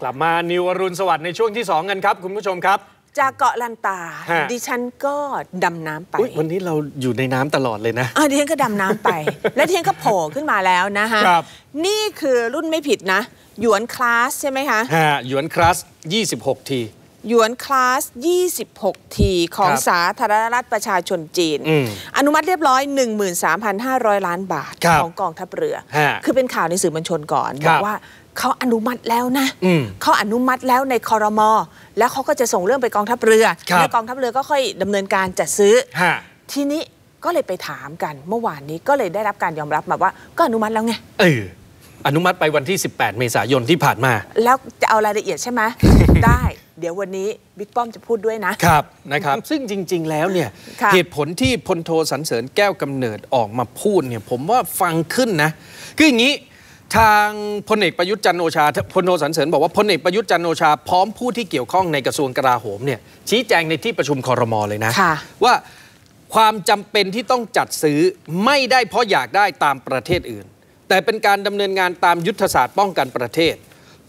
กลับมานิวอรุณสวัสดิ์ในช่วงที่ 2 กันครับ คุณผู้ชมครับ จากเกาะลันตา ฮะ ดิฉันก็ดำน้ำไปอุ๊ยวันนี้เราอยู่ในน้ำตลอดเลยนะ อะดิฉันก็ดำน้ำไป และดิฉันก็โผล่ขึ้นมาแล้วนะคะครับ นี่คือรุ่นไม่ผิดนะ หยวนคลาสใช่ไหมคะ ฮะหยวนคลาส26 ที หยวนคลาส 26 ที ของครับสาธารณรัฐประชาชนจีน อืมอนุมัติเรียบร้อย 13,500 ล้านบาทครับของกองทัพเรือ ฮะคือเป็นข่าวในสื่อมวลชนก่อน ครับอบกว่า เขาอนุมัติแล้วนะอืมเขาอนุมัติแล้วในคอรมอแล้วเขาก็จะส่งเรื่องไปกองทัพเรือครับแล้วกองทัพเรือก็ค่อยดำเนินการจัดซื้อฮะทีนี้ก็เลยไปถามกันเมื่อวานนี้ก็เลยได้รับการยอมรับมาว่า ก็อนุมัติแล้วไงเอออนุมัติไปวันที่ 18 เมษายนที่ผ่านมา แล้วจะเอารายละเอียดใช่ไหมได้ เดี๋ยววันนี้บิ๊กป้อมจะพูดด้วยนะครับนะครับ ซึ่งจริง ๆ แล้วเนี่ยค่ะเหตุผลที่พลโทสันเสริญแก้วกำเนิดออกมาพูดเนี่ย ผมว่าฟังขึ้นนะ คืออย่างนี้ ทางพลเอกประยุทธ์จันทร์โอชาพลโทสันเสริญบอกว่าพลเอกประยุทธ์จันทร์โอชาพร้อมผู้ที่เกี่ยวข้องในกระทรวงกลาโหมเนี่ยชี้แจงในที่ประชุมคอรมอเลยนะค่ะว่าความจำเป็นที่ต้องจัดซื้อไม่ได้เพราะอยากได้ตามประเทศอื่น แต่เป็นการดำเนินงานตามยุทธศาสตร์ป้องกันประเทศ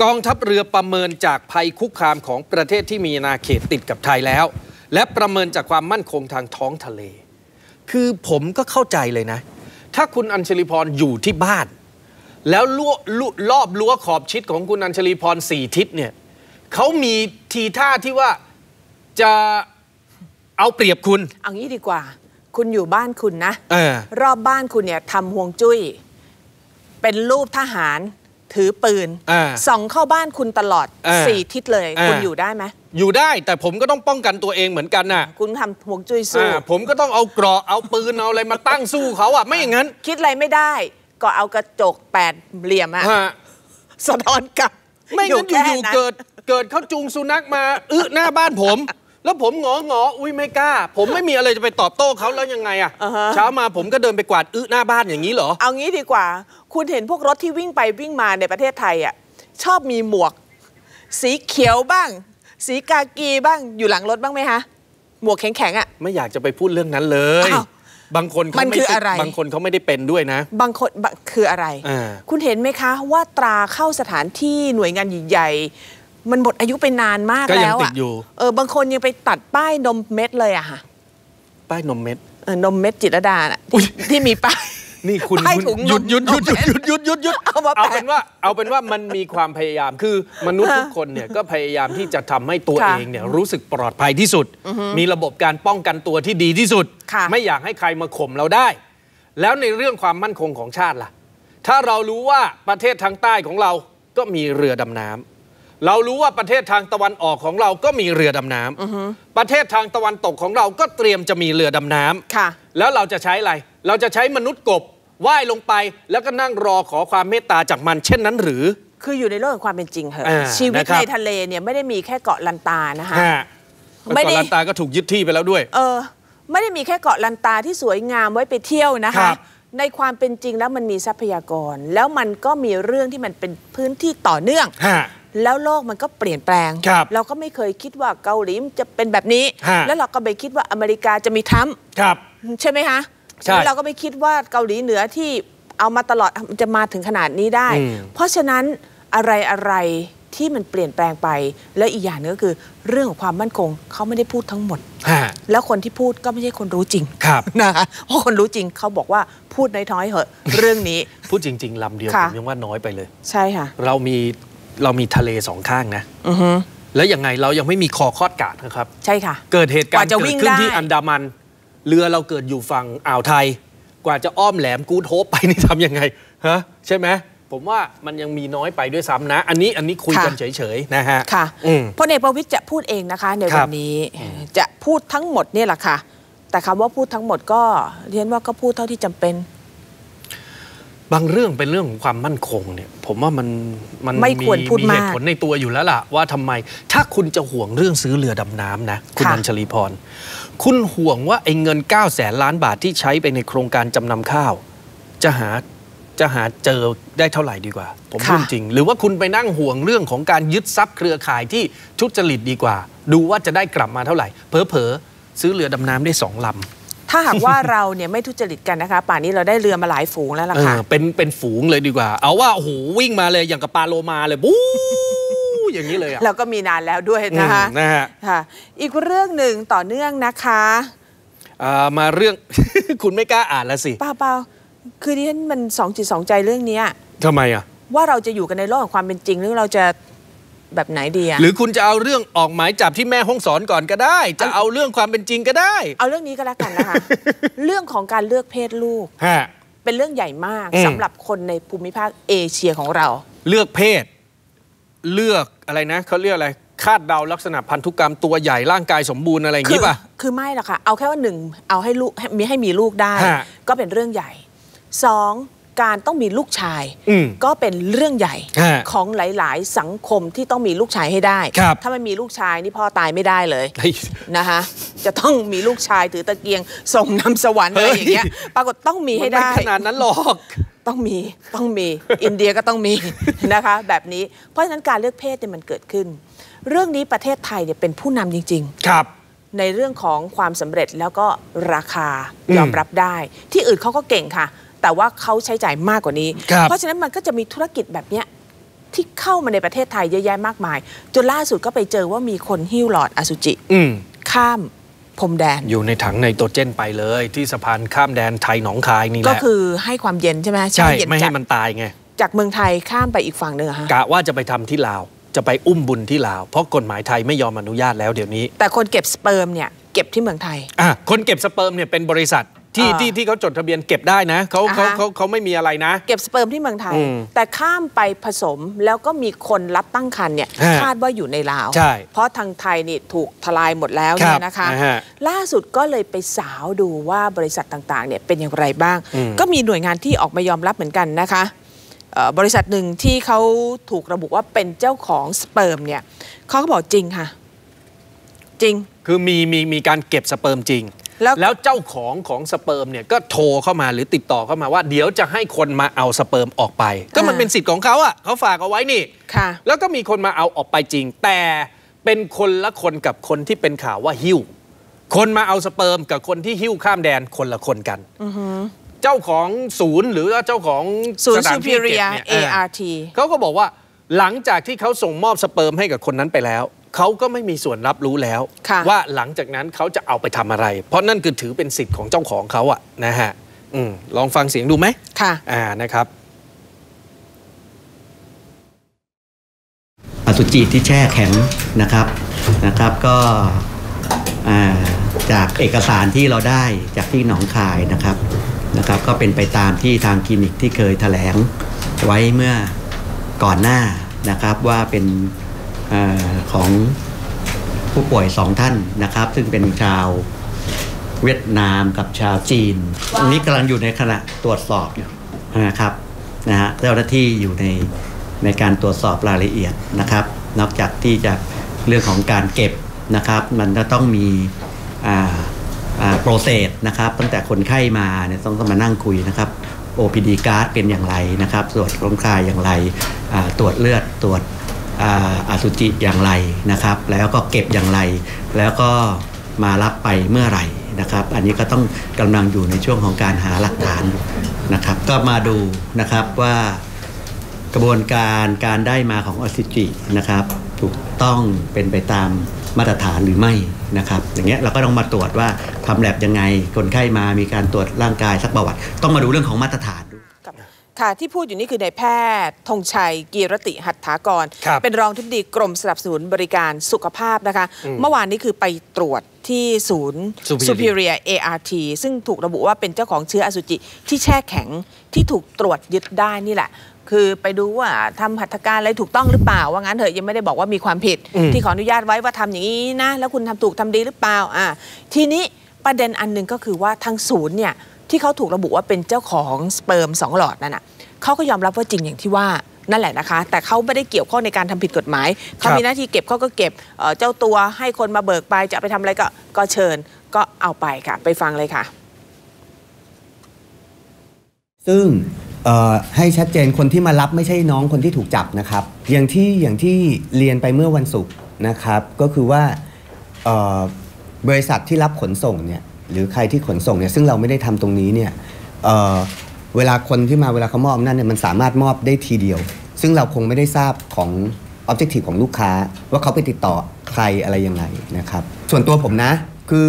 กองทัพเรือประเมินจากภัยคุกคามของประเทศที่มีอาณาเขตติดกับไทยแล้ว และประเมินจากความมั่นคงทางท้องทะเล คือผมก็เข้าใจเลยนะ ถ้าคุณอัญชลีพรอยู่ที่บ้าน แล้วล้วลุรอบรั้วขอบชิดของคุณอัญชลีพรสี่ทิศเนี่ยเขามีทีท่าที่ว่าจะเอาเปรียบคุณ เอางี้ดีกว่า คุณอยู่บ้านคุณนะเออรอบบ้านคุณเนี่ยทำห่วงจุ้ย เป็นรูปทหารถือปืนอ่าส่องเข้าบ้านคุณตลอดอ่าสี่ทิศเลยอ่าคุณอยู่ได้ไหมอยู่ได้แต่ผมก็ต้องป้องกันตัวเองเหมือนกันน่ะ คุณทำห่วงจุ้ยสู้อ่าผมก็ต้องเอาเกราะเอาปืนเอาอะไรมาตั้งสู้เขาอะไม่อย่างนั้น คิดอะไรไม่ได้ ก็เอากระจกแปดเหลี่ยมอะฮะ สะท้อนกลับไม่งั้นอแค่ยู่ๆเกิดเกิดเขาจูงสุนัขมาอึหน้าบ้านผม แล้วผมงองออุ้ยไม่กล้า ผมไม่มีอะไรจะไปตอบโต้เขาแล้วยังไงอะอ่าฮะเช้ามาผมก็เดินไปกวาดอึหน้าบ้านอย่างนี้เหรอ เอางี้ดีกว่า คุณเห็นพวกรถที่วิ่งไปวิ่งมาในประเทศไทยอะชอบมีหมวก สีเขียวบ้าง สีกากีบ้างอยู่หลังรถบ้างไหมคะหมวกแข็งๆอะไม่อยากจะไปพูดเรื่องนั้นเลย อ้าว บางคนเขามันไม่คือเป็นอะไร บางคนเขาไม่ได้เป็นด้วยนะ บางคนบางคืออะไรอ่าคุณเห็นไหมคะว่าตราเข้าสถานที่หน่วยงานใหญ่ๆมันหมดอายุไปนานมากก็ยังแล้วติอะดอยู่เออบางคนยังไปตัดป้ายนมเม็ดเลยอะค่ะ ป้ายนมเม็ดเออนมเม็ดจิตรลดาน่ะอุ๊ยที่มีป้าย นี่คุณป้ายคุณถุงนมหยุดหยุดหยุดหยุดหยุดหยุดหยุดหยุดเอามาแปะเอาเป็นว่าเอาเป็นว่ามันมีความพยายามคือมนุษย์ทุกคนเนี่ยก็พยายามที่จะทำให้ตัวค่ะเองเนี่ยรู้สึกปลอดภัยที่สุด มีระบบการป้องกันตัวที่ดีที่สุด ค่ะ ไม่อยากให้ใครมาข่มเราได้ แล้วในเรื่องความมั่นคงของชาติล่ะ ถ้าเรารู้ว่าประเทศทางใต้ของเราก็มีเรือดำน้ำ เรารู้ว่าประเทศทางตะวันออกของเราก็มีเรือดำน้ำประเทศทางตะวันตกของเราก็เตรียมจะมีเรือดำน้ำค่ะแล้วเราจะใช้อะไร เราจะใช้มนุษย์กบว่ายลงไป แล้วก็นั่งรอขอความเมตตาจากมันเช่นนั้นหรือ คืออยู่ในโลกแห่งความเป็นจริงเหอะอ่าชีวิตนะครับในทะเลเนี่ยไม่ได้มีแค่เกาะลันตานะคะฮะไม่ไม่ได้ได้ลันตาก็ถูกยึดที่ไปแล้วด้วย เออ ไม่ได้มีแค่เกาะลันตาที่สวยงามไว้ไปเที่ยวนะครัคะบในความเป็นจริงแล้วมันมีทรัพยากร แล้วมันก็มีเรื่องที่มันเป็นพื้นที่ต่อเนื่องฮะ แล้วโลกมันก็เปลี่ยนแปลงครับเราก็ไม่เคยคิดว่าเกาหลีมันจะเป็นแบบนี้ฮะแล้วเราก็ไม่คิดว่าอเมริกาจะมีทรัมป์ครับใช่ไหมคะใช่แล้วเราก็ไม่คิดว่าเกาหลีเหนือที่เอามาตลอดจะมาถึงขนาดนี้ได้อืมเพราะฉะนั้นอะไรอะไรที่มันเปลี่ยนแปลงไป และอีกอย่างหนึงก็คือ เรื่องของความมั่นคงเขาไม่ได้พูดทั้งหมดฮะแล้วคนที่พูดก็ไม่ใช่คนรู้จริงครับนะคะเพราะคนรู้จริงเขาบอกว่าพูดน้อยๆเหอะ เรื่องนี้ พูดจริง ๆลำเดียวค่ะผมยังว่าน้อยไปเลย ใช่ค่ะ เรามี เรามีทะเลสองข้างนะอือฮึแล้วยังไงเรายังไม่มีคอคอดกาดนะครับ ใช่ค่ะ เกิดเหตุการกณ์ว่าจะเกิวิ่ดงขึ้นที่ได้อันดามัน เรือเราเกิดอยู่ฝั่งอ่าวไทย กว่าจะอ้อมแหลมกูดโฮปไปนี่ทำยังไงฮะใช่ไหมผมว่ามันยังมีน้อยไปด้วยซ้ำนะ อันนี้อันนี้คุยกันเฉยๆนะฮะค่ะอืมพลเอกประวิตยจะพูดเองนะคะ ในครัวับนนี้จะพูดทั้งหมดเนี่ยแหละค่ะ แต่คำว่าพูดทั้งหมดก็เรียนว่าก็พูดเท่าที่จำเป็น บางเรื่องเป็นเรื่องของความมั่นคงเนี่ย ผมว่ามันมันไม่ควรพูดมีเหมากตุผลในตัวอยู่แล้วล่ะ ว่าทำไม ถ้าคุณจะห่วงเรื่องซื้อเรือดำน้ำนะ คุณค่ะอัญชลีพร คุณห่วงว่าไอ้เงิน9 0 0แสนล้านบาทที่ใช้ไปในโครงการจำนำข้าว จะหาจะหาเจอได้เท่าไหร่ดีกว่า ผมพูดจริง หรือว่าคุณไปนั่งห่วงเรื่องของการยึดทรัพย์เครือข่ายที่ทุจริตดีกว่า ดูว่าจะได้กลับมาเท่าไหร่เพอเพอๆซื้อเรือดำน้ำได้สองลำ ถ้าหากว่าเราเนี่ยไม่ทุจริตกันนะคะ ป่านนี้เราได้เรือมาหลายฝูงแล้วล่ะเอค่ะอเป็นเป็นฝูงเลยดีกว่า เอาว่าโอ้โหวิ่งมาเลยอย่างกับปลาโลมาเลยบู๊อย่างนี้เลยอะเราก็มีนานแล้วด้วยนะคะอืมนะฮะค่ะอีกเรื่องหนึ่งต่อเนื่องนะคะอ่ามาเรื่องคุณไม่กล้าอ่านแล้วสิเปล่าเปล่าคือดิฉันมันสองจิตสองใจเรื่องเนี้ยทำไมอะว่าเราจะอยู่กันในโลกของความเป็นจริงหรือเราจะ แบบไหนดีอะหรือคุณจะเอาเรื่องออกหมายจับที่แม่ห้องสอนก่อนก็ได้ จะเอาเรื่องความเป็นจริงก็ได้ เอาเรื่องนี้ก็แล้วกันนะคะ เรื่องของการเลือกเพศลูก ฮะ เป็นเรื่องใหญ่มากอืม สำหรับคนในภูมิภาคเอเชียของเรา เลือกเพศ เลือกอะไรนะเขาเรียกอะไร คาดเดาลักษณะพันธุกรรมตัวใหญ่ร่างกายสมบูรณ์อะไรอย่างคืนี้ป่ะคือไม่หรอกค่ะ เอาแค่ว่าหนึ่งเอาให้ลูกให้มีให้มีลูกได้ ฮะก็เป็นเรื่องใหญ่สอง การต้องมีลูกชายอืมก็เป็นเรื่องใหญ่ฮะของหลาย ๆ สังคมที่ต้องมีลูกชายให้ได้ครับถ้าไม่มีลูกชายนี่พ่อตายไม่ได้เลยเฮ้ยนะคะจะต้องมีลูกชายถือตะเกียงส่งนำสวรรค์อะไรอย่างเงี้ยเฮ้ยปรากฏต้องมีให้มันไม่ได้ขนาดนั้นหรอกต้องมีต้องมีอินเดียก็ต้องมีนะคะ แบบนี้เพราะฉะนั้นการเลือกเพศเนี่ยมันเกิดขึ้น เรื่องนี้ประเทศไทยเนี่ยเป็นผู้นำจริงครับๆในเรื่องของความสำเร็จแล้วก็ราคาอืมยอมรับได้ ที่อื่นเขาก็เก่งค่ะ แต่ว่าเขาใช้จ่ายมากกว่านี้ครับเพราะฉะนั้นมันก็จะมีธุรกิจแบบเนี้ยที่เข้ามาในประเทศไทยเยอะแยะมากมาย จนล่าสุดก็ไปเจอว่ามีคนหิ้วหลอดอสุจิอืมข้ามพรมแดน อยู่ในถังไนโตรเจนไปเลย ที่สะพานข้ามแดนไทยหนองคายนี่แหก็ละคือให้ความเย็นใช่ไหมใช่เย็นไม่ให้จากมันตายไงจากเมืองไทยข้ามไปอีกฝั่งหนึ่งอะฮะกะว่าจะไปทำที่ลาวจะไปอุ้มบุญที่ลาว เพราะกฎหมายไทยไม่ยอมอนุญาตแล้วเดี๋ยวนี้ แต่คนเก็บสเปิร์มเนี่ยเก็บที่เมืองไทยอะคนเก็บสเปิร์มเนี่ยเป็นบริษัท ที่อ่าที่ที่เขาจดทะเบียนเก็บได้นะเขาเขาอ่าฮะเขาเขาไม่มีอะไรนะ เก็บสเปิร์มที่เมืองไทยอืมแต่ข้ามไปผสมแล้วก็มีคนรับตั้งครรภ์เนี่ยฮะคาดว่าอยู่ในลาวใช่เพราะทางไทยนี่ถูกทลายหมดแล้วครัเนี่บยนะคะนะฮะล่าสุดก็เลยไปสาวดูว่าบริษัทต่างๆเนี่ยเป็นอย่างไรบ้างอืมก็มีหน่วยงานที่ออกมายอมรับเหมือนกันนะคะเอ่อบริษัทหนึ่งที่เขาถูกระบุว่าเป็นเจ้าของสเปิร์มเนี่ยเขาก็บอกจริงค่ะ จริง คือมีมีมีการเก็บสเปิร์มจริง แล้วแล้วเจ้าของของสเปิร์มเนี่ยก็โทรเข้ามาหรือติดต่อเข้ามาว่า เดี๋ยวจะให้คนมาเอาสเปิร์มออกไป ก็มันเป็นสิทธิ์ของเขาอะเขาฝากเอาไว้นี่ค่ะแล้วก็มีคนมาเอาออกไปจริง แต่เป็นคนละคนกับคนที่เป็นข่าวว่าหิ้ว คนมาเอาสเปิร์มกับคนที่หิ้วข้ามแดนคนละคนกันเจ้าของศูนย์หรือว่าเจ้าของศูนย์สถานที่เก็บ Superior เนี่ยอ่า ART เขาก็บอกว่าหลังจากที่เขาส่งมอบสเปิร์มให้กับคนนั้นไปแล้ว เขาก็ไม่มีส่วนรับรู้แล้วค่ะว่าหลังจากนั้นเขาจะเอาไปทำอะไร เพราะนั่นคือถือเป็นสิทธิ์ของเจ้าของเขาอะนะฮะอืมลองฟังเสียงดูไหมค่ะอ่านะครับอสุจิที่แช่แข็งนะครับนะครับก็อ่าจากเอกสารที่เราได้จากที่หนองคายนะครับนะครับก็เป็นไปตามที่ทางคลินิกที่เคยแถลงไว้เมื่อก่อนหน้านะครับว่าเป็น อาของผู้ป่วยสองท่านนะครับ ซึ่งเป็นชาวเวียดนามกับชาวจีนอันนี้กำลังอยู่ในขณะตรวจสอบอยู่นะครับนะฮะเจ้าหน้าที่อยู่ในในการตรวจสอบรายละเอียดนะครับ นอกจากที่จะเรื่องของการเก็บนะครับ มันจะต้องมีโปรเซสนะครับตั้งแต่คนไข้มาเนี่ยต้องต้องมานั่งคุยนะครับ OPD card เป็นอย่างไรนะครับตรวจร่างกายอย่างไรอ่าตรวจเลือดตรวจ อสุจิอย่างไรนะครับ แล้วก็เก็บอย่างไร แล้วก็มารับไปเมื่อไหร่นะครับ อันนี้ก็ต้องกำลังอยู่ในช่วงของการหาหลักฐานนะครับ ก็มาดูนะครับว่ากระบวนการการได้มาของออกซิจินะครับ ถูกต้องเป็นไปตามมาตรฐานหรือไม่นะครับ อย่างเงี้ยเราก็ต้องมาตรวจว่าทำแลบยังไงคนไข้มามีการตรวจร่างกายสักประวัติ ต้องมาดูเรื่องของมาตรฐาน ค่ะที่พูดอยู่นี่คือนายแพทย์ธงชัย กีรติหัตถากรครับเป็นรองทิบดีกรมสนับสนุนบริการสุขภาพนะคะ เมื่อวานนี้คือไปตรวจที่ศูนย์ Superior Superior ART ซึ่งถูกระบุว่าเป็นเจ้าของเชื้ออสุจิที่แช่แข็งที่ถูกตรวจยึดได้นี่แหละ คือไปดูว่าทำหัตถการอะไรถูกต้องหรือเปล่า ว่างั้นเถอะยังไม่ได้บอกว่ามีความผิดอืมที่ขออนุญาตไว้ว่าทำอย่างนี้นะ แล้วคุณทำถูกทำดีหรือเปล่าอ่าทีนี้ประเด็นอันหนึ่งก็คือว่าทางศูนย์เนี่ย ที่เขาถูกระบุว่าเป็นเจ้าของสเปิร์มสองหลอดนั่นน่ะเขาก็ยอมรับว่าจริงอย่างที่ว่านั่นแหละนะคะ แต่เขาไม่ได้เกี่ยวข้องในการทำผิดกฎหมาย เขามีหน้าที่เก็บเขาก็เก็บเอ่อเจ้าตัวให้คนมาเบิกไปจะเอาไปทำอะไรก็ก็เชิญก็เอาไปค่ะ ไปฟังเลยค่ะ ซึ่งเอ่อให้ชัดเจนคนที่มารับไม่ใช่น้องคนที่ถูกจับนะครับ อย่างที่อย่างที่เรียนไปเมื่อวันศุกร์นะครับ ก็คือว่าเอ่อบริษัทที่รับขนส่งเนี่ย หรือใครที่ขนส่งเนี่ยซึ่งเราไม่ได้ทำตรงนี้เนี่ยเเวลาคนที่มาเวลาเขามอบอำนาจเนี่ยมันสามารถมอบได้ทีเดียว ซึ่งเราคงไม่ได้ทราบของ objective ของลูกค้า ว่าเขาไปติดต่อใครอะไรยังไงนะครับ ส่วนตัวผมนะคือ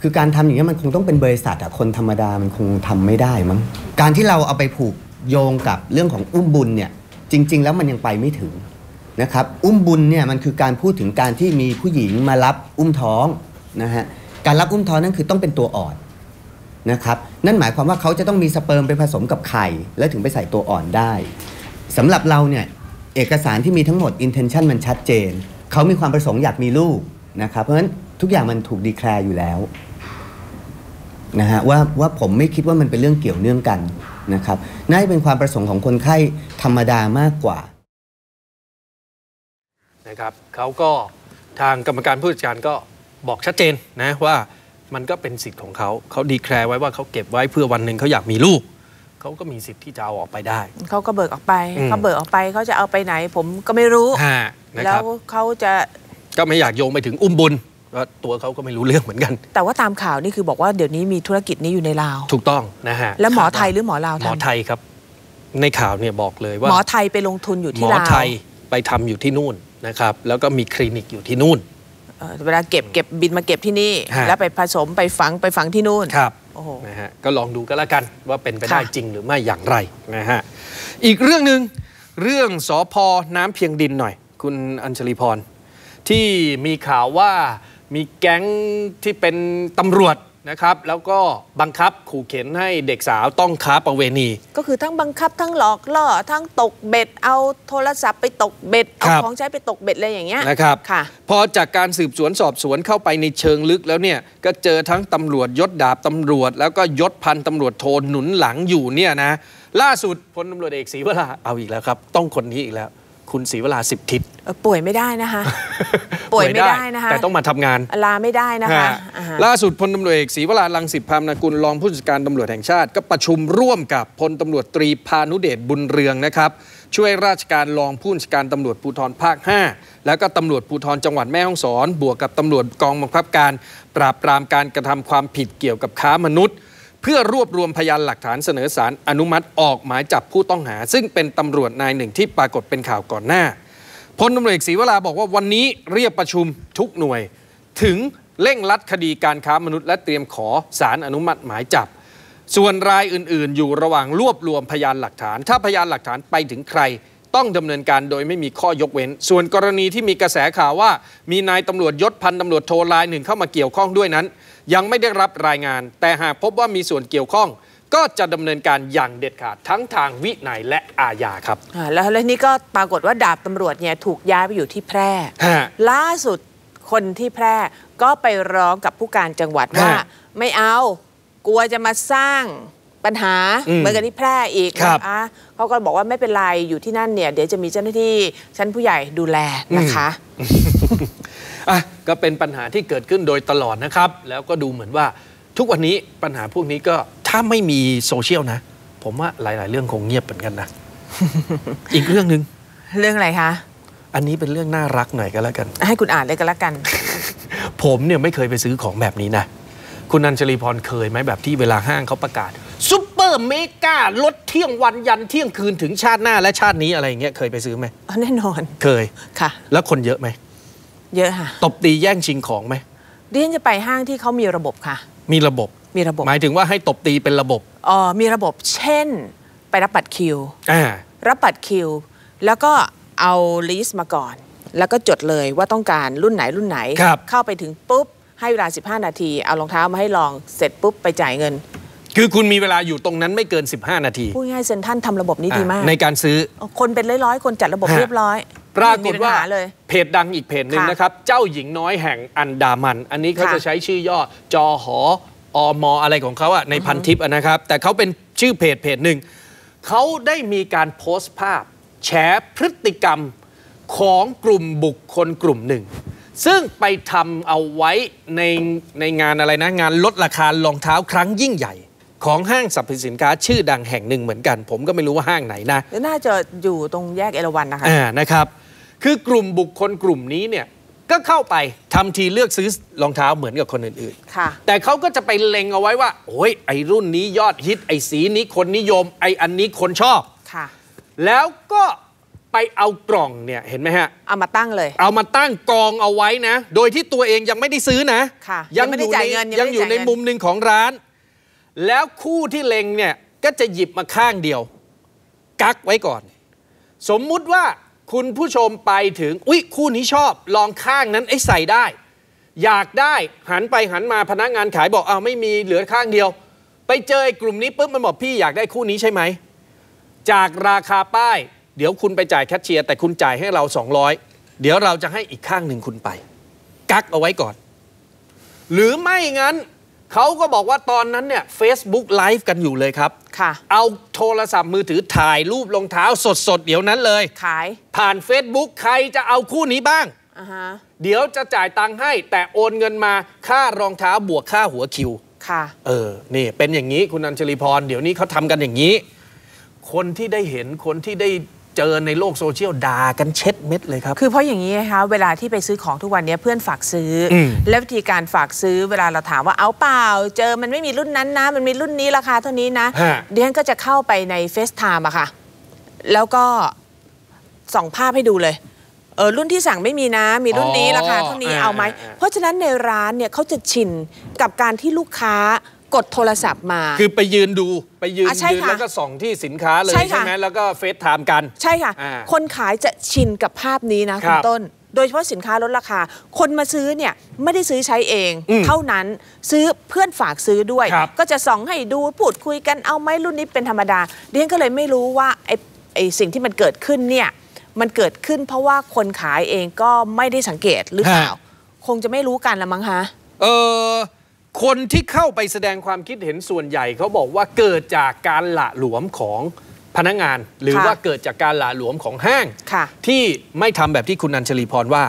คือการทำอย่างนี้ยมันคงต้องเป็นบริษัทอะคนธรรมดามันคงทำไม่ได้มั้งการที่เราเอาไปผูกโยงกับเรื่องของอุ้มบุญเนี่ยจริง ๆ แล้วมันยังไปไม่ถึงนะครับอุ้มบุญเนี่ยมันคือการพูดถึงการที่มีผู้หญิงมารับอุ้มท้องนะฮะ การรับอุ้มท้องนั่นคือต้องเป็นตัวอ่อนนะครับนั่นหมายความว่าเขาจะต้องมีสเปิร์มไปผสมกับไข่ แล้วถึงไปใส่ตัวอ่อนได้สำหรับเราเนี่ยเอกสารที่มีทั้งหมด intention มันชัดเจน เขามีความประสงค์อยากมีลูกนะครับเพราะฉะนั้นทุกอย่างมันถูกดีแคลร์อยู่แล้วนะฮะว่าว่าผมไม่คิดว่ามันเป็นเรื่องเกี่ยวเนื่องกันนะครับน่าจะเป็นความประสงค์ของคนไข้ธรรมดามากกว่านะครับเขาก็ทางกรรมการผู้จัดการก็ บอกชัดเจนนะว่ามันก็เป็นสิทธิ์ของเขา เขาดีแคลร์ไว้ว่าเขาเก็บไว้เพื่อวันหนึ่งเขาอยากมีลูก เขาก็มีสิทธิ์ที่จะเอาออกไปได้ เขาก็เบิกออกไปอืมเขาเบิกออกไปเขาจะเอาไปไหน ผมก็ไม่รู้ฮะนะคแล้รัวบเขาจะก็ไม่อยากโยงไปถึงอุ้มบุญว่าตัวเขาก็ไม่รู้เรื่องเหมือนกัน แต่ว่าตามข่าวนี่คือบอกว่าเดี๋ยวนี้มีธุรกิจนี้อยู่ในลาว ถูกต้องนะฮะ แล้วหมอไทยหรือหมอลาวหมอทำไทยครับ ในข่าวเนี่ยบอกเลยว่าหมอไทยไปลงทุนอยู่หมที่อลาวไทยไปทำอยู่ที่นู่นนะครับ แล้วก็มีคลินิกอยู่ที่นู่น เอ่อเวลาเก็บเก็บบินมาเก็บที่นี่ ฮะ แล้วไปผสมไปฝังไปฝังที่นู่น ครับโอ้โห นะฮะก็ลองดูก็แล้วกันว่าเป็นไปได้ค่ะ จริงหรือไม่อย่างไรนะฮะอีกเรื่องหนึ่งเรื่องสอพอน้ำเพียงดินหน่อย คุณอัญชลีพร ที่มีข่าวว่ามีแก๊งที่เป็นตำรวจ นะครับ แล้วก็บังคับขู่เข็นให้เด็กสาวต้องค้าประเวณี ก็คือทั้งบังคับทั้งหลอกล่อทั้งตกเบ็ด เอาโทรศัพท์ไปตกเบ็ด เอาครับของใช้ไปตกเบ็ดอะไรอย่างเงี้ยนะครับค่ะพอจากการสืบสวนสอบสวนเข้าไปในเชิงลึกแล้วเนี่ยก็เจอทั้งตำรวจยศดาบตำรวจ แล้วก็ยศพันตำรวจโทหนุนหลังอยู่เนี่ยนะล่าสุดพลตำรวจเอกศรีวราเอาอีกแล้วครับ ต้องคนนี้อีกแล้ว คุณศรีวราสิบทิศเออป่วยไม่ได้นะคะป่วยไม่ได้นะคะแต่ต้องมาทำงานลาไม่ได้นะคะฮะอ่าฮะล่าสุดพลตำรวจเอกศรีวราลังสิตพามนากุลรองผู้จัดการตำรวจแห่งชาติ ก็ประชุมร่วมกับพลตำรวจตรีพานุเดชบุญเรืองนะครับ ช่วยราชการรองผู้บัญชาการตำรวจภูธรภาค 5 แล้วก็ตำรวจภูธรจังหวัดแม่ฮ่องสอน บวกกับตำรวจกองบังคับการ ปราบปรามการกระทำความผิดเกี่ยวกับค้ามนุษย์ เพื่อรวบรวมพยานหลักฐานเสนอสารอนุมัติออกหมายจับผู้ต้องหา ซึ่งเป็นตำรวจนายหนึ่งที่ปรากฏเป็นข่าวก่อนหน้าพลตำรวจเอกศรีวราบอกว่าวันนี้เรียกประชุมทุกหน่วย ถึงเร่งรัดคดีการค้ามนุษย์และเตรียมขอสารอนุมัติหมายจับ ส่วนรายอื่นๆ อยู่ระหว่างรวบรวมพยานหลักฐาน ถ้าพยานหลักฐานไปถึงใคร ต้องดำเนินการโดยไม่มีข้อยกเว้น ส่วนกรณีที่มีกระแสข่าวว่า มีนายตำรวจยศพันตำรวจโทรายหนึ่งเข้ามาเกี่ยวข้องด้วยนั้น ยังไม่ได้รับรายงาน แต่หากพบว่ามีส่วนเกี่ยวข้อง ก็จะดำเนินการอย่างเด็ดขาดทั้งทางวินัยและอาญาครับอ่าแล้วแล้วนี่ก็ปรากฏว่าดาบตำรวจเนี่ยถูกย้ายไปอยู่ที่แพร่ฮะล่าสุดคนที่แพร่ก็ไปร้องกับผู้การจังหวัดว่าฮะไม่เอากลัวจะมาสร้างปัญหาอืมเหมือนกับที่แพร่อีกครับอะเขาก็บอกว่าไม่เป็นไรอยู่ที่นั่นเนี่ย เดี๋ยวจะมีเจ้าหน้าที่ชั้นผู้ใหญ่ดูแลนะคะ อะก็เป็นปัญหาที่เกิดขึ้นโดยตลอดนะครับ แล้วก็ดูเหมือนว่าทุกวันนี้ปัญหาพวกนี้ก็ถ้าไม่มีโซเชียลนะ ผมว่าหลาย ๆ เรื่องคงเงียบเหมือนกันนะ อีกเรื่องหนึ่งเรื่องอะไรคะ อันนี้เป็นเรื่องน่ารักหน่อยก็แล้วกัน ให้คุณอ่านเลยก็แล้วกัน ผมเนี่ยไม่เคยไปซื้อของแบบนี้นะ คุณนันชลีพรเคยไหมแบบที่เวลาห้างเขาประกาศซุปเปอร์เมกาลดเที่ยงวันยันเที่ยงคืนถึงชาติหน้าและชาตินี้อะไรอย่างเงี้ยเคยไปซื้อไหมอ๋อแน่นอน เคยค่ะ แล้วคนเยอะไหม เยอะค่ะ ตบตีแย่งชิงของไหมดิฉันจะไปห้างที่เขามีระบบค่ะ มีระบบ มีระบบ หมายถึงว่าให้ตบตีเป็นระบบอ๋อมีระบบ เช่น ไปรับบัตรคิวอ่ารับบัตรคิว แล้วก็เอาลิสต์มาก่อน แล้วก็จดเลยว่าต้องการรุ่นไหนรุ่นไหนครับเข้าไปถึงปุ๊บ ให้เวลา 15 นาที เอารองเท้ามาให้ลอง เสร็จปุ๊บไปจ่ายเงินคือคุณมีเวลาอยู่ตรงนั้นไม่เกิน 15 นาที พูดง่ายๆเซ็นทรันทำระบบนี้ดีมากอะในการซื้อคนเป็นร้อยๆ คนจัดระบบฮะเรียบร้อย ปรากฏว่าไม่มีปัญหเลยเพจดังอีกเพจหนึ่งค่ะนะครับ เจ้าหญิงน้อยแห่งอันดามัน อันนี้เขาค่ะจะใช้ชื่อย่อจอหออมอะไรของเขาอะในพันทิปอะนะครับ แต่เขาเป็นชื่อเพจเพจหนึ่งเขาได้มีการโพสต์ภาพ แฉพฤติกรรมของกลุ่มบุคคลกลุ่มหนึ่ง ซึ่งไปทำเอาไว้ในในงานอะไรนะ งานลดราคารองเท้าครั้งยิ่งใหญ่ของห้างสรรพสินค้าชื่อดังแห่งหนึ่งเหมือนกัน ผมก็ไม่รู้ว่าห้างไหนนะ น่าจะอยู่ตรงแยกเอราวันนะคะอ่านะครับ คือกลุ่มบุคคลกลุ่มนี้เนี่ยก็เข้าไปทำทีเลือกซื้อรองเท้าเหมือนกับคนอื่นค่ะๆแต่เขาก็จะไปเล็งเอาไว้ว่า โอ้ยไอรุ่นนี้ยอดฮิตไอสีนี้คนนิยม ไออันนี้คนชอบค่ะ แล้วก็ไปเอากล่องเนี่ยเห็นไหมฮะ เอามาตั้งเลย เอามาตั้งกองเอาไว้นะ โดยที่ตัวเองยังไม่ได้ซื้อนะค่ะยัยังไม่ได้จ่ายเงินยังไม่ได้ยังอยู่ในจ่ายเงินมุมหนึ่งของร้าน แล้วคู่ที่เล็งเนี่ยก็จะหยิบมาข้างเดียว กักไว้ก่อน สมมุติว่า คุณผู้ชมไปถึงอุ๊ยคู่นี้ชอบลองข้างนั้นไอ้ใส่ได้ อยากได้หันไปหันมาพนักงานขายบอกอ้าวไม่มีเหลือข้างเดียว ไปเจอกลุ่มนี้ปุ๊บมันบอกพี่อยากได้คู่นี้ใช่ไหมจากราคาป้าย เดี๋ยวคุณไปจ่ายแคชเชียร์แต่คุณจ่ายให้เรา 200 เดี๋ยวเราจะให้อีกข้างหนึ่งคุณไป กักเอาไว้ก่อน หรือไม่งั้น เขาก็บอกว่าตอนนั้นเนี่ย Facebook ไลฟ์กันอยู่เลยครับ ค่ะ เอาโทรศัพท์มือถือถ่ายรูปรองเท้าสดๆ เดี๋ยวนั้นเลย ขาย ผ่าน Facebook ใครจะเอาคู่นี้บ้าง อ่าฮะ เดี๋ยวจะจ่ายตังค์ให้ แต่โอนเงินมาค่ารองเท้าบวกค่าหัวคิว ค่ะ เออ นี่เป็นอย่างนี้คุณอัญชลีพร เดี๋ยวนี้เขาทำกันอย่างนี้ คนที่ได้เห็นคนที่ได้ เจอในโลกโซเชียลด่ากันเช็ดเม็ดเลยครับ คือเพราะอย่างนี้นะคะเวลาที่ไปซื้อของทุกวันนี้เพื่อนฝากซื้ออมและวิธีการฝากซื้อเวลาเราถามว่าเอาเปล่า เจอมันไม่มีรุ่นนั้นนะ มันมีรุ่นนี้ราคาเท่านี้นะฮะเดียนก็จะเข้าไปใน FaceTime อะค่ะ แล้วก็ส่องภาพให้ดูเลยเออรุ่นที่สั่งไม่มีนะ มีรุ่นนี้ราคาเท่านี้เอาไหมเพราะฉะนั้นในร้านเนี่ยเขาจะชินกับการที่ลูกค้า กดโทรศัพท์มา คือไปยืนดูไปยืนอะใช่ยืนค่ะแล้วก็ส่องที่สินค้าเลยใช่ค่ะใช่ไหมแล้วก็เฟซไทม์กัน ใช่ค่ะอ่าคนขายจะชินกับภาพนี้นะคคุรัณบต้นโดยเฉพาะสินค้าลดราคา คนมาซื้อเนี่ยไม่ได้ซื้อใช้เองอืมเท่านั้นซื้อเพื่อนฝากซื้อด้วยครับก็จะส่องให้ดูพูดคุยกันเอาไหมรุ่นนี้เป็นธรรมดาเดียนก็เลยไม่รู้ว่าไอ้ไอ้สิ่งที่มันเกิดขึ้นเนี่ยมันเกิดขึ้นเพราะว่าคนขายเองก็ไม่ได้สังเกตหรือเปล่า คงจะไม่รู้กันละมั้งคะเออ คนที่เข้าไปแสดงความคิดเห็นส่วนใหญ่เขาบอกว่าเกิดจากการหละหลวมของพนักงาน หรือค่ะว่าเกิดจากการหละหลวมของห้างค่ะที่ไม่ทำแบบที่คุณอัญชลีพรว่า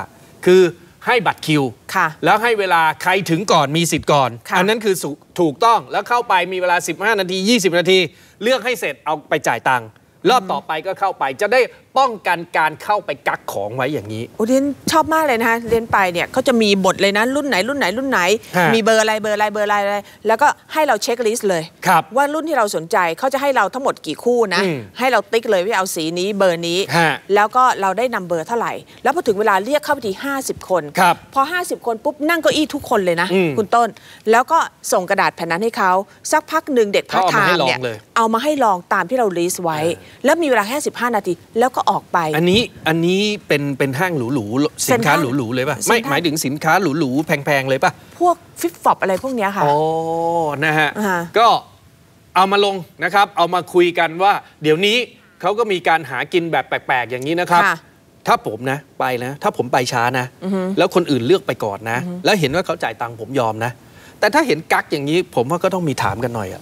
คือให้บัตรคิวค่ะแล้วให้เวลาใครถึงก่อนมีสิทธิ์ก่อนค่ะอันั้นคือสุถูกต้องแล้วเข้าไปมีเวลา 15 นาที 20 นาที เลือกให้เสร็จเอาไปจ่ายตังค์รอบต่อไปก็เข้าไปจะได้ ป้องกันการเข้าไปกักของไว้อย่างนี้ โอ้เรียนชอบมากเลยนะคะเรียนไปเนี่ยเขาจะมีบทเลยนะ รุ่นไหนรุ่นไหนรุ่นไหน ฮะมีเบอร์อะไรเบอร์อะไรเบอร์อะไรอะไร แล้วก็ให้เราเช็คลิสต์เลย ครับว่ารุ่นที่เราสนใจเขาจะให้เราทั้งหมดกี่คู่นะ อืมให้เราติ๊กเลยว่าเอาสีนี้เบอร์นี้ ฮะแล้วก็เราได้นำเบอร์เท่าไหร่ แล้วพอถึงเวลาเรียกเข้าไปที50 คนครับพอ 50 คนปุ๊บนั่งเก้าอี้ทุกคนเลยนะ อืมคุณต้น แล้วก็ส่งกระดาษแผ่นนั้นให้เขาสักพักหนึ่งเด็กพักเขาไทเอามาให้ม์ลองเนี่ยเลย เอามาให้ลองตามที่เราลิสต์ไว้ แล้วมีเวลาแค่ 15 นาที แล้วก็ออกไป อันนี้อันนี้เป็นเป็นห้างหรูๆสินค้าเซ็นทรัลหรูๆเลยป่ะเซ็นทรัลไม่หมายถึงสินค้าหรูๆแพงๆเลยป่ะพวกฟิปฟอปอะไรพวกเนี้ยค่ะโอ้นะฮะอ่าก็เอามาลงนะครับ เอามาคุยกันว่า เดี๋ยวนี้เขาก็มีการหากินแบบแปลกๆ อย่างนี้นะครับค่ะถ้าผมนะไปนะ ถ้าผมไปช้านะ แล้วคนอื่นเลือกไปก่อนนะ แล้วเห็นว่าเขาจ่ายตังค์ผมยอมนะ แต่ถ้าเห็นกักอย่างนี้ ผมว่าก็ต้องมีถามกันหน่อยอะ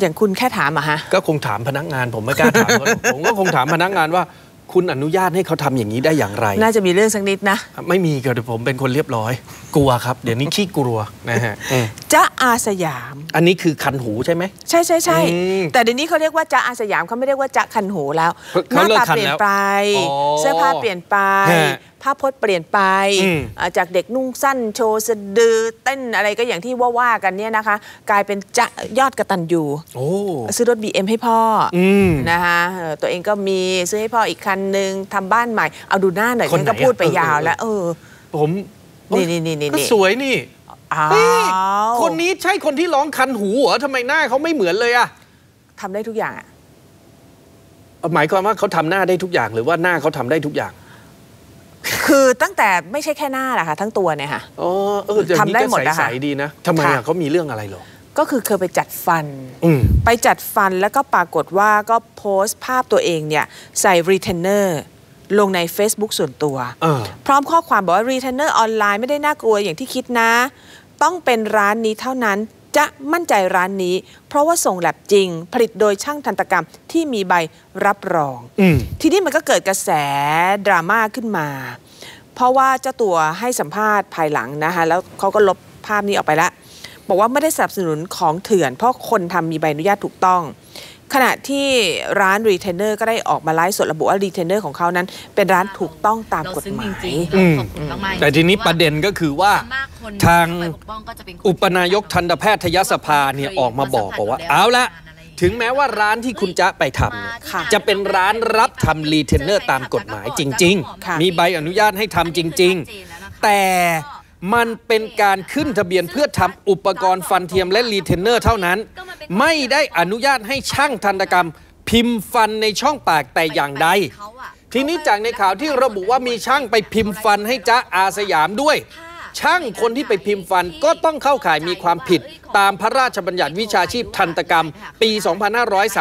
อย่างคุณแค่ถามอะฮะ ก็คงถามพนักงาน ผมไม่กล้าถามเขาหรอกผมก็คงถามพนักงานว่า คุณอนุญาตให้เขาทำอย่างนี้ได้อย่างไร น่าจะมีเรื่องสักนิดนะ ไม่มีก็เดี๋ยวผมเป็นคนเรียบร้อย กลัวครับ เดี๋ยวนี้ขี้กลัวนะฮะอืมจ๊ะอาสยาม อันนี้คือคันหูใช่ไหม ใช่ใช่ใช่อืมแต่เดี๋ยวนี้เขาเรียกว่าจ๊ะอาสยามเขาไม่เรียกว่าจ๊ะคันหูแล้วหเขาน้าเลิกตาคันเปลี่ยนแล้วไปอ๋อเสื้อผ้าเปลี่ยนไปฮะภาพพจน์เปลี่ยนไปอืมอ่าจากเด็กนุ่งสั้นโชว์สะดือเต้นอะไรก็อย่างที่ว่าว่าๆกันเนี่ยนะคะ กลายเป็นจ๊ะยอดกระตันยูโอ้ซื้อรถ BM ให้พ่อออืมนะคะเออตัวเองก็มีซื้อให้พ่ออีกคันหนึ่งทำบ้านใหม่ เอาดูหน้าหน่อยคนไหนงั้นก็พูดไปอะเออยาวแล้ว เออ ผมนี่นี่นี่นี่ก็สวยนี่อ้าเฮ้ยวคนนี้นี้ใช่คนที่ร้องคันหูเหรอทำไมหน้าเขาไม่เหมือนเลยอะทำได้ทุกอย่างอะหมายความว่าเขาทำหน้าได้ทุกอย่างหรือว่าหน้าเขาทำได้ทุกอย่าง คือตั้งแต่ไม่ใช่แค่หน้าแหละค่ะ ทั้งตัวเนี่ยค่ะอ๋อเอออย่างทำนี้ได้ก็หมดใอะสค่ะๆดีนะทำไมค่ะอะเขามีเรื่องอะไรเหรอก็คือเคยไปจัดฟันอืมไปจัดฟันแล้วก็ปรากฏว่าก็โพสต์ภาพตัวเองเนี่ย ใส่รีเทนเนอร์ลงใน Facebook ส่วนตัวเออพร้อมข้อความบอกว่ารีเทนเนอร์ออนไลน์ไม่ได้น่ากลัวอย่างที่คิดนะ ต้องเป็นร้านนี้เท่านั้น จะมั่นใจร้านนี้ เพราะว่าส่งแลบจริง ผลิตโดยช่างทันตกรรมที่มีใบรับรองอืมทีนี้มันก็เกิดกระแสดราม่าขึ้นมา เพราะว่าเจ้าตัวให้สัมภาษณ์ภายหลังนะคะแล้วเขาก็ลบภาพนี้ออกไปแล้วบอกว่าไม่ได้สนับสนุนของเถื่อน เพราะคนทำมีใบอนุญาตถูกต้อง ขณะที่ร้านรีเทนเนอร์ก็ได้ออกมาไลฟ์สดระบุว่ารีเทนเนอร์ของเขานั้น เป็นร้านถูกต้องตามกฎหมายอืมขอบคุณมากๆแต่ทีนี้ประเด็นก็คือว่ามากคนทางเข้ไปปกป้องก็จะเป็นคนอุปนายกทันตแพทยสภาเนี่ยออกมาบอกบอกว่าเอาละถึงแม้ว่าร้านที่คุณจ๊ะไปทำเนี่ยค่ะจะเป็นร้านรับทำรีเทนเนอร์ตามกฎหมายจริงค่ะๆมีใบอนุญาตให้ทำจริง ๆ แต่ มันเป็นการขึ้นทะเบียนเพื่อทำอุปกรณ์ฟันเทียมและรีเทนเนอร์เท่านั้น ไม่ได้อนุญาตให้ช่างทันตกรรม พิมพ์ฟันในช่องปากแต่อย่างใด ทีนี้จากในข่าวที่ระบุว่ามีช่างไปพิมพ์ฟันให้จ๊ะอาสยามด้วย ช่างคนที่ไปพิมพ์ฟันก็ต้องเข้าข่ายมีความผิด ตามพระราชบัญญัติวิชาชีพทันตกรรม ปี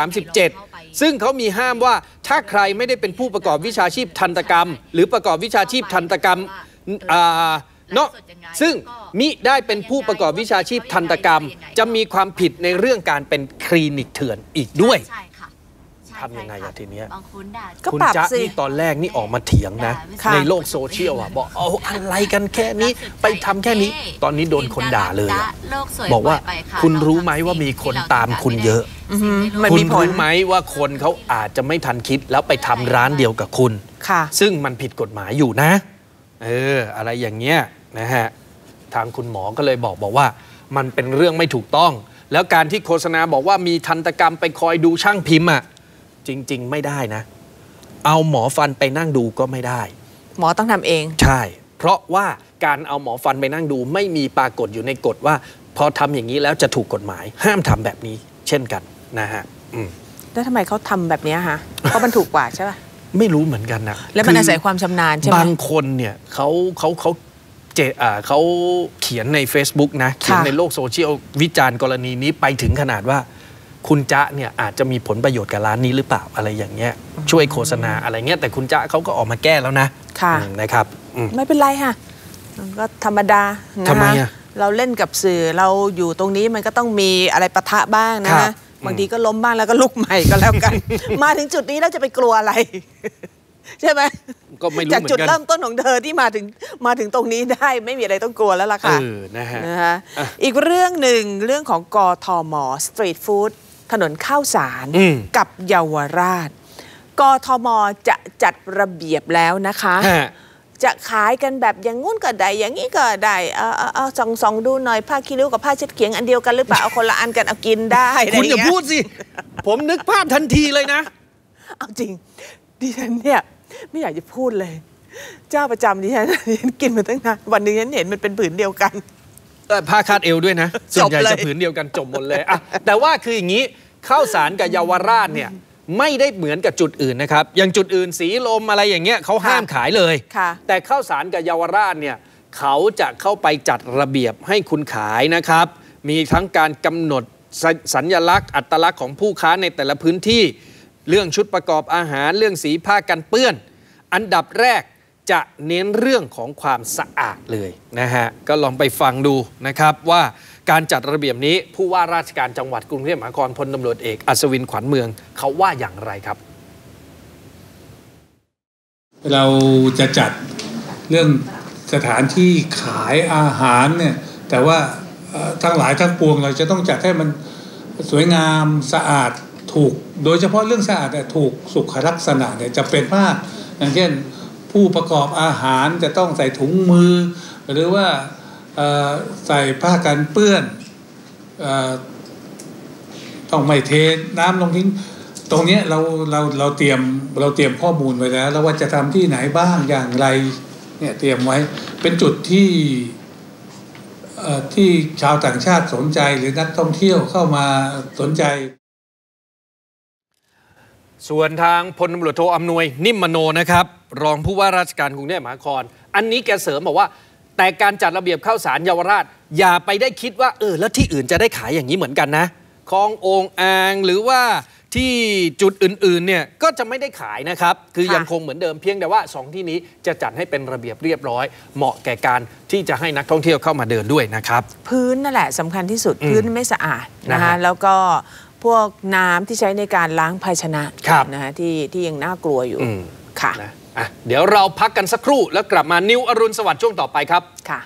2537ซึ่งเขามีห้ามว่าถ้าใครไม่ได้เป็นผู้ประกอบวิชาชีพทันตกรรม หรือประกอบวิชาชีพทันตกรรมอ่า เนาะซึ่งมิได้เป็นผู้ประกอบวิชาชีพทันตกรรม จะมีความผิดในเรื่องการเป็นคลินิกเถื่อนอีกด้วยใช่ค่ะใช่ทำยังไงอะทีเนี้ยบางคนด่าก็คุณปรับจ๊ะสินี่ตอนแรกนี่ออกมาเถียงนะค่ะในโลกโซเชียลอะบอกเอาอะไรกันแค่นี้ไปทำแค่นี้ ตอนนี้โดนคนด่าเลยอะโลกสวยบอกว่าปล่ยไปะคุณรู้ไหมว่ามีคนตามคุณเยอะอือฮึมันคุณมีผลรู้ไหมว่าคนเขาอาจจะไม่ทันคิดแล้วไปทำร้านเดียวกับคุณค่ะซึ่งมันผิดกฎหมายอยู่นะ เออ อะไรอย่างเงี้ย นะฮะทางคุณหมอก็เลยบอกบอกว่า มันเป็นเรื่องไม่ถูกต้อง แล้วการที่โฆษณาบอกว่ามีทันตกรรมไปคอยดูช่างพิมพ์อะจริง ๆ ไม่ได้นะ เอาหมอฟันไปนั่งดูก็ไม่ได้ หมอต้องทำเอง ใช่ เพราะว่าการเอาหมอฟันไปนั่งดู ไม่มีปรากฏอยู่ในกฎว่า พอทำอย่างนี้แล้วจะถูกกฎหมาย ห้ามทำแบบนี้ เช่นกันนะฮะอืมแล้วทำไมเขาทำแบบเนี้ยฮะเพราะมันถูกกว่าใช่ป่ะไม่รู้เหมือนกันนะแล้วมันคือาศัยความชำนาญใช่ไหมบางคนเนี่ยเขาเขาเขา เจอ่าเขาเขียนใน Facebook นะ เขียนในโลกโซเชียลวิจารณ์กรณีนี้ไปถึงขนาดว่าคุณจ๊ะเนี่ยอาจจะมีผลประโยชน์กับร้านนี้หรือเปล่าอะไรอย่างเงี้ย ช่วยโฆษณาอะไรเงี้ยแต่คุณจ๊ะเขาก็ออกมาแก้แล้วนะค่ะอืมนะครับอืมไม่เป็นไรค่ะมันก็ธรรมดานะทำไมคะอะเราเล่นกับสื่อเราอยู่ตรงนี้มันก็ต้องมีอะไรปะทะบ้างนะครับคะบางทีก็ล้มบ้างแล้วก็ลุกใหม่ก็แล้วกัน มาถึงจุดนี้แล้วจะไปกลัวอะไร ใช่ไหมก็ไม่รู้จากเหมือจุดนกันเริ่มต้นของเธอที่มาถึงมาถึงตรงนี้ได้ ไม่มีอะไรต้องกลัวแล้วล่ะเอค่ะอนะฮะนะคะอะอีกเรื่องหนึ่งเรื่องของกทมสตรีทฟู้ดถนนข้าวสารอืมกับเยาวราช กทมจะจัดระเบียบแล้วนะคะฮะจะขายกันแบบอย่างงู้นก็ได้อย่างนี้ก็ได้เอาเอาเอาส่องส่องดูหน่อยผ้าคีริ้วกับผ้าเช็ดเขียงอันเดียวกันหรือเปล่าเอาคนละอันกันเอากินได้ะไรคุณอย่าเงี้พูดสิ ผมนึกภาพทันทีเลยนะ เอาจริงดิฉันเนี่ย ไม่อยากจะพูดเลย เจ้าประจำดิฉันดิฉันกินมาตั้งนานวันหนึงฉันเห็นมันเป็นผืนเดียวกันเอ่อผ้าคาดเอวด้วยนะส่วนใหญ่จบเลยจะผืนเดียวกันจบหมดเลยอะแต่ว่าคืออย่างนี้ข้าวสารกับเยาวราชเนี่ยไม่ได้เหมือนกับจุดอื่นนะครับ อย่างจุดอื่นสีลมอะไรอย่างเงี้ยเขาห้ามขายเลยค่ะแต่ข้าวสารกับเยาวราชเนี่ยเขาจะเข้าไปจัดระเบียบให้คุณขายนะครับ มีทั้งการกำหนดสสัญลักษณ์อัตลักษณ์ของผู้ค้าในแต่ละพื้นที่ เรื่องชุดประกอบอาหารเรื่องสีผ้ากันเปื้อน อันดับแรกจะเน้นเรื่องของความสะอาดเลยนะฮะก็ลองไปฟังดูนะครับว่าการจัดระเบียบนี้ผู้ว่าราชการจังหวัดกรุงเทพมหานครพลตำรวจเอกอัศวินขวัญเมืองเขาว่าอย่างไรครับ เราจะจัดเรื่องสถานที่ขายอาหารเนี่ยแต่ว่าทั้งหลายทั้งปวงเราจะต้องจัดให้มันสวยงามสะอาด ถูกโดยเฉพาะเรื่องสะอาดเนี่ยถูกสุขลักษณะเนี่ยจะเป็นมากอย่างเช่นผู้ประกอบอาหารจะต้องใส่ถุงมือ หรือว่าใส่ผ้ากันเปื้อนอต้องไม่เทน้ำลงทิ้งตรงเนี้ยเราเราเราเตรียมเราเตรียมข้อมูลไว้แล้วแล้วว่าจะทำที่ไหนบ้างอย่างไรเนี่ยเตรียมไว้เป็นจุดที่ที่ชาวต่างชาติสนใจหรือนักท่องเที่ยวเข้ามาสนใจ ส่วนทางพลตำรวจโทอำนวยนิ่มมโนนะครับ รองผู้ว่าราชการกรุงเทพมหานคร อันนี้แกเสริมบอกว่า แต่การจัดระเบียบข้าวสารเยาวราช อย่าไปได้คิดว่าเออแล้วที่อื่นจะได้ขายอย่างนี้เหมือนกันนะคลองโองอ่างหรือว่าที่จุดอื่นๆเนี่ยก็จะไม่ได้ขายนะครับ คือค่ะยังคงเหมือนเดิมเพียงแต่ว่าสองที่นี้จะจัดให้เป็นระเบียบเรียบร้อย เหมาะแก่การที่จะให้นักท่องเที่ยวเข้ามาเดินด้วยนะครับ พื้นนั่นแหละสำคัญที่สุดอืมพื้นไม่สะอาดนะนะฮะคะแล้วก็ พวกน้ำที่ใช้ในการล้างภาชนะครับ นะคะที่ที่ยังน่ากลัวอยู่อืมค่ะ นะอะ เดี๋ยวเราพักกันสักครู่แล้วกลับมานิวอรุณสวัสดิ์ช่วงต่อไปครับ ค่ะ